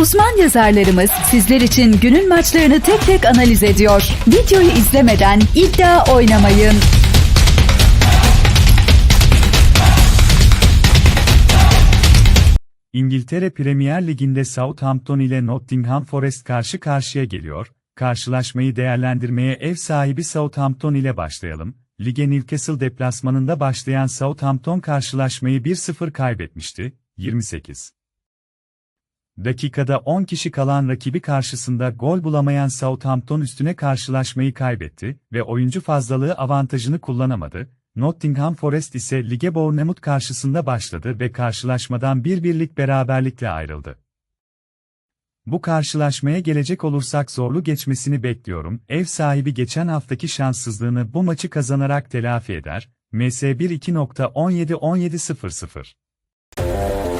Uzman yazarlarımız sizler için günün maçlarını tek tek analiz ediyor. Videoyu izlemeden iddia oynamayın. İngiltere Premier Ligi'nde Southampton ile Nottingham Forest karşı karşıya geliyor. Karşılaşmayı değerlendirmeye ev sahibi Southampton ile başlayalım. Lige Newcastle deplasmanında başlayan Southampton karşılaşmayı 1-0 kaybetmişti. 28. Dakikada 10 kişi kalan rakibi karşısında gol bulamayan Southampton üstüne karşılaşmayı kaybetti ve oyuncu fazlalığı avantajını kullanamadı. Nottingham Forest ise lige Bournemouth karşısında başladı ve karşılaşmadan bir birlik beraberlikle ayrıldı. Bu karşılaşmaya gelecek olursak zorlu geçmesini bekliyorum. Ev sahibi geçen haftaki şanssızlığını bu maçı kazanarak telafi eder. MS1 2.17-17.00